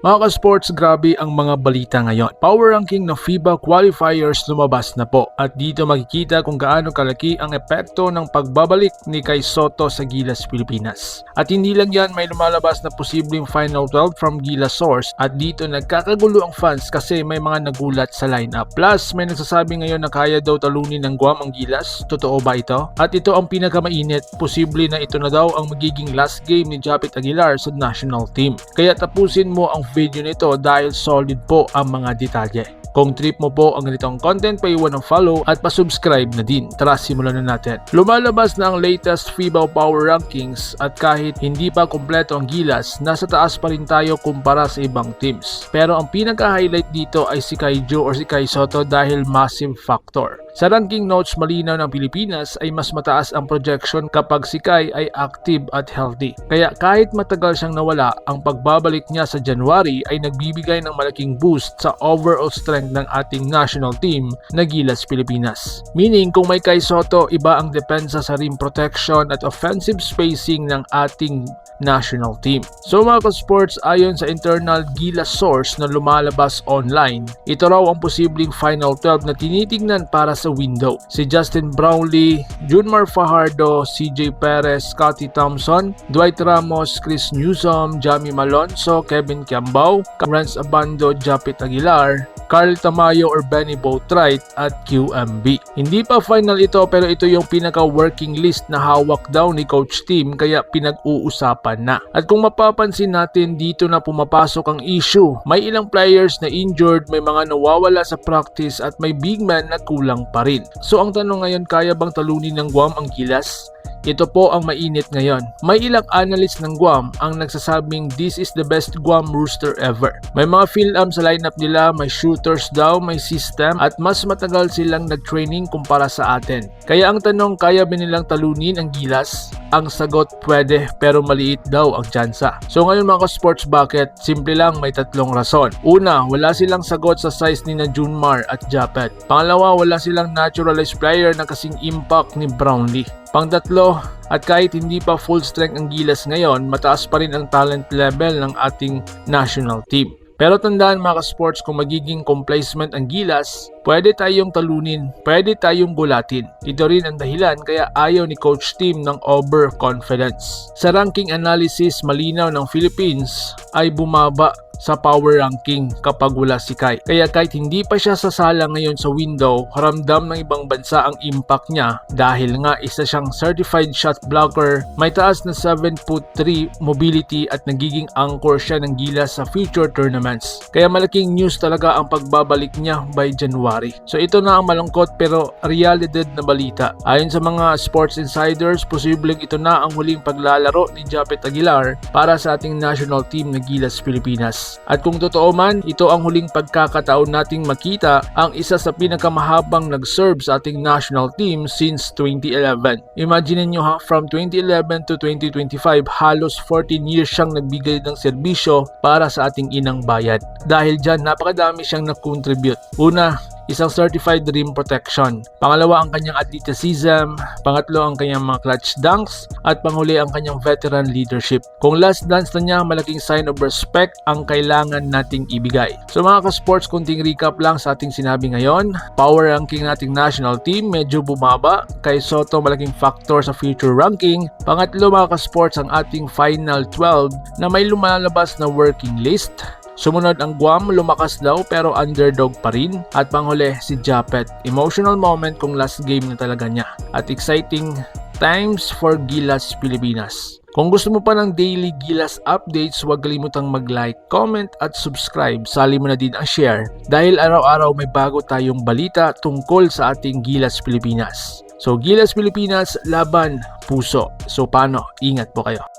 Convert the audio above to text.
Mga ka-sports, grabe ang mga balita ngayon. Power ranking ng FIBA qualifiers lumabas na po at dito makikita kung gaano kalaki ang epekto ng pagbabalik ni Kai Soto sa Gilas Pilipinas. At hindi lang yan, may lumalabas na posibleng Final 12 from Gilas source at dito nagkakagulo ang fans kasi may mga nagulat sa lineup. Plus, may nagsasabi ngayon na kaya daw talunin ng Guam ang Gilas. Totoo ba ito? At ito ang pinakamainit, posible na ito na daw ang magiging last game ni Japit Aguilar sa national team. Kaya tapusin mo ang video nito dahil solid po ang mga detalye. Kung trip mo po ang ganitong content, paiwan ng follow at pasubscribe na din. Tara, simulan na natin. Lumalabas na ang latest FIBA Power Rankings at kahit hindi pa kompleto ang gilas, nasa taas pa rin tayo kumpara sa ibang teams. Pero ang pinaka-highlight dito ay si Kaijo or si Kai Soto dahil massive factor. Sa ranking notes malinaw ng Pilipinas ay mas mataas ang projection kapag si Kai ay active at healthy. Kaya kahit matagal siyang nawala, ang pagbabalik niya sa January ay nagbibigay ng malaking boost sa overall strength ng ating national team na Gilas Pilipinas. Meaning kung may Kai Soto, iba ang depensa sa rim protection at offensive spacing ng ating national team. So mga ka-sports, ayon sa internal Gilas source na lumalabas online, ito raw ang posibleng Final 12 na tinitingnan para sa window. Si Justin Brownlee, Junmar Fajardo, CJ Perez, Scotty Thompson, Dwight Ramos, Chris Newsom, Jamie Malonzo, Kevin Kiambao, Rance Abando, Japit Aguilar, Carl Tamayo or Benny Boatwright at QMB. Hindi pa final ito pero ito yung pinaka-working list na hawak daw ni Coach Tim kaya pinag-uusapan na. At kung mapapansin natin dito na pumapasok ang issue, may ilang players na injured, may mga nawawala sa practice at may big man na kulang pa rin. So ang tanong ngayon, kaya bang talunin ng Guam ang Gilas? Ito po ang mainit ngayon. May ilang analyst ng Guam ang nagsasabing this is the best Guam rooster ever. May mga fill-up sa lineup nila, may shooters daw, may system at mas matagal silang nag-training kumpara sa atin. Kaya ang tanong, kaya ba nilang talunin ang Gilas? Ang sagot, pwede pero maliit daw ang tsansa. So ngayon mga sports bucket, simple lang may tatlong rason. Una, wala silang sagot sa size ni na Junmar at Japet. Pangalawa, wala silang naturalized player na kasing impact ni Brownlee. Pangtatlo, at kahit hindi pa full strength ang Gilas ngayon, mataas pa rin ang talent level ng ating national team. Pero tandaan mga ka-sports kung magiging complacement ang Gilas, pwede tayong talunin, pwede tayong gulatin. Ito rin ang dahilan kaya ayaw ni Coach Tim ng overconfidence. Sa ranking analysis, malinaw ng Philippines ay bumaba sa power ranking kapag wala si Kai. Kaya kahit hindi pa siya sasala ngayon sa window, ramdam ng ibang bansa ang impact niya dahil nga isa siyang certified shot blocker, may taas na 7 foot 3 mobility at nagiging anchor siya ng gila sa future tournaments. Kaya malaking news talaga ang pagbabalik niya by January. So ito na ang malungkot pero realidad na balita. Ayon sa mga sports insiders, posibleng ito na ang huling paglalaro ni Japet Aguilar para sa ating national team na Gilas Pilipinas. At kung totoo man, ito ang huling pagkakataon nating makita ang isa sa pinakamahabang nag-serve sa ating national team since 2011. Imagine nyo ha, from 2011 to 2025, halos 14 years siyang nagbigay ng serbisyo para sa ating inang bayan. Dahil dyan, napakadami siyang na-contribute. Una, isang certified rim protection. Pangalawa ang kanyang athleticism, pangatlo ang kanyang mga clutch dunks, at panghuli ang kanyang veteran leadership. Kung last dance na niya, malaking sign of respect ang kailangan nating ibigay. So mga ka-sports, kunting recap lang sa ating sinabi ngayon. Power ranking nating national team medyo bumaba. Kay Soto malaking factor sa future ranking. Pangatlo mga ka-sports ang ating final 12 na may lumalabas na working list. Sumunod ang Guam, lumakas daw pero underdog pa rin. At panghuli si Japet. Emotional moment kung last game na talaga niya. At exciting times for Gilas Pilipinas. Kung gusto mo pa ng daily Gilas updates, huwag kalimutang mag-like, comment at subscribe. Sali mo na din ang share dahil araw-araw may bago tayong balita tungkol sa ating Gilas Pilipinas. So Gilas Pilipinas, laban, puso. So paano? Ingat po kayo.